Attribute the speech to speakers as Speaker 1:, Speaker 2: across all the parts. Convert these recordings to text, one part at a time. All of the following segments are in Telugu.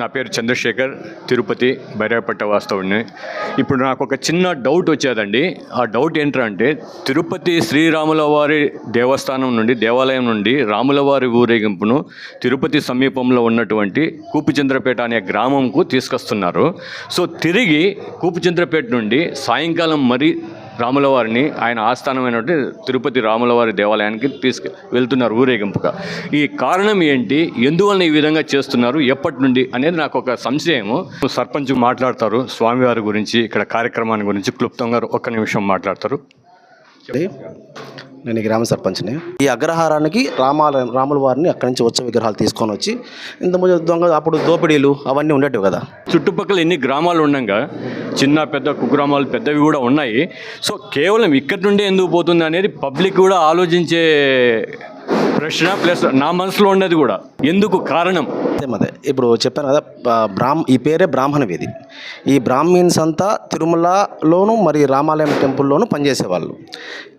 Speaker 1: నా పేరు చంద్రశేఖర్ తిరుపతి బైరాపట్ట వాస్తవుడిని ఇప్పుడు నాకు ఒక చిన్న డౌట్ వచ్చేదండి. ఆ డౌట్ ఏంటంటే తిరుపతి శ్రీరాముల వారి దేవస్థానం నుండి దేవాలయం నుండి రాముల వారి ఊరేగింపును తిరుపతి సమీపంలో ఉన్నటువంటి కూపుచంద్రపేట అనే గ్రామంకు తీసుకొస్తున్నారు. సో తిరిగి కూపుచంద్రపేట నుండి సాయంకాలం మరి రాముల వారిని ఆయన ఆస్థానమైనటువంటి తిరుపతి రాముల వారి దేవాలయానికి తీసుకు వెళ్తున్నారు ఊరేగింపుగా. ఈ కారణం ఏంటి? ఎందువలన ఈ విధంగా చేస్తున్నారు? ఎప్పటి నుండి? అనేది నాకు ఒక సంశయము. సర్పంచ్ మాట్లాడతారు స్వామివారి గురించి ఇక్కడ కార్యక్రమాన్ని గురించి క్లుప్తంగా ఒక్క నిమిషం మాట్లాడతారు.
Speaker 2: నేను ఈ గ్రామ సర్పంచ్ని. ఈ అగ్రహారానికి రామాల రాముల వారిని అక్కడి నుంచి వచ్చే విగ్రహాలు తీసుకొని వచ్చి ఇంతకుముందు దొంగ అప్పుడు దోపిడీలు అవన్నీ ఉండేటివి కదా.
Speaker 1: చుట్టుపక్కల ఎన్ని గ్రామాలు ఉండగా చిన్న పెద్ద కుగ్రామాలు పెద్దవి కూడా ఉన్నాయి. సో కేవలం ఇక్కడి నుండే ఎందుకు పోతుంది అనేది పబ్లిక్ కూడా ఆలోచించే ప్రశ్న ప్లస్ నా మనసులో ఉన్నది కూడా. ఎందుకు కారణం?
Speaker 2: అదే అదే. ఇప్పుడు చెప్పాను కదా బ్రాహ్మ ఈ పేరే బ్రాహ్మణ వీధి ఈ బ్రాహ్మిన్స్ అంతా తిరుమలలోను మరి రామాలయం టెంపుల్లోనూ పనిచేసేవాళ్ళు.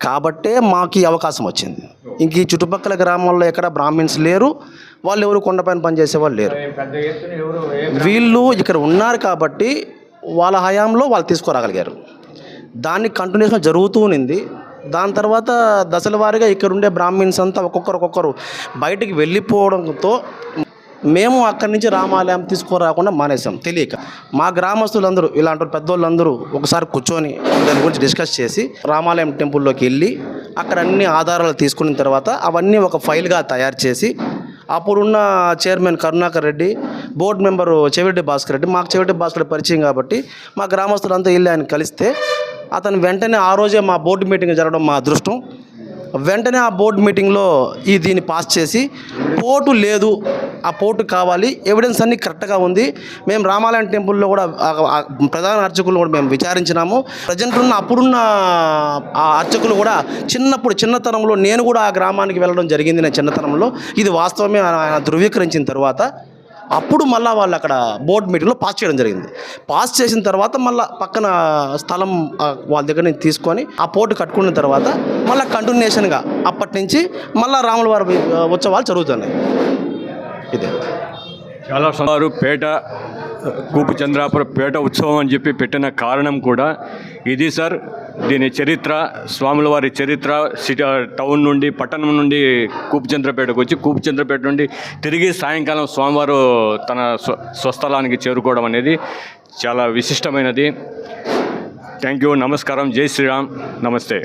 Speaker 2: కాబట్టే మాకు ఈ అవకాశం వచ్చింది. ఇంక ఈ చుట్టుపక్కల గ్రామాల్లో ఎక్కడ బ్రాహ్మిన్స్ లేరు వాళ్ళు ఎవరు కొండపైన పనిచేసే వాళ్ళు లేరు. వీళ్ళు ఇక్కడ ఉన్నారు కాబట్టి వాళ్ళ హయాంలో వాళ్ళు తీసుకురాగలిగారు. దాన్ని కంటిన్యూషన్ జరుగుతూ ఉంది దాని తర్వాత దశల వారీగా ఇక్కడ ఉండే బ్రాహ్మిన్స్ అంతా ఒక్కొక్కరు ఒక్కొక్కరు బయటికి వెళ్ళిపోవడంతో మేము అక్కడి నుంచి రామాలయం తీసుకురాకుండా మానేసాం. తెలియక మా గ్రామస్తులందరూ ఇలాంటి పెద్దోళ్ళందరూ ఒకసారి కూర్చొని దాని గురించి డిస్కస్ చేసి రామాలయం టెంపుల్లోకి వెళ్ళి అక్కడ అన్ని ఆధారాలు తీసుకున్న తర్వాత అవన్నీ ఒక ఫైల్గా తయారు చేసి అప్పుడున్న chairman Karunakar Reddy board member Chevireddy Bhaskar Reddy మాకు చెవిరెడ్డి భాస్కర్ పరిచయం కాబట్టి మా గ్రామస్తులంతా వెళ్ళి ఆయన కలిస్తే అతను వెంటనే ఆ రోజే మా బోర్డు మీటింగ్ జరగడం మా అదృష్టం. వెంటనే ఆ బోర్డు మీటింగ్లో ఈ దీన్ని పాస్ చేసి పోటు లేదు. ఆ పోర్టు కావాలి. ఎవిడెన్స్ అన్నీ కరెక్ట్గా ఉంది. మేము రామాలయం టెంపుల్లో కూడా ప్రధాన అర్చకులు కూడా మేము విచారించినాము. ప్రజెంట్ ఉన్న అప్పుడున్న ఆ అర్చకులు కూడా చిన్నప్పుడు చిన్నతనంలో నేను కూడా ఆ గ్రామానికి వెళ్ళడం జరిగింది నేను చిన్నతనంలో. ఇది వాస్తవమే ఆయన ధృవీకరించిన తర్వాత. అప్పుడు మళ్ళీ వాళ్ళు అక్కడ బోర్డు మీటింగ్లో పాస్ చేయడం జరిగింది. పాస్ చేసిన తర్వాత మళ్ళీ పక్కన స్థలం వాళ్ళ దగ్గర నుంచి తీసుకొని ఆ పోర్టు కట్టుకున్న తర్వాత మళ్ళీ కంటిన్యూషన్గా అప్పటి నుంచి మళ్ళీ రాముల వారి ఉత్సవాలు జరుగుతున్నాయి. ఇదే
Speaker 1: చాలా వారు పేట కూపు చంద్రాపుర పేట ఉత్సవం అని చెప్పి పెట్టిన కారణం కూడా ఇది సార్. దీని చరిత్ర స్వాముల వారి చరిత్ర సిటీ టౌన్ నుండి పట్టణం నుండి కూపుచంద్రపేటకు వచ్చి కూపుచంద్రపేట నుండి తిరిగి సాయంకాలం స్వామివారు తన స్వ స్వస్థలానికి చేరుకోవడం అనేది చాలా విశిష్టమైనది. థ్యాంక్ యూ నమస్కారం జై శ్రీరామ్ నమస్తే.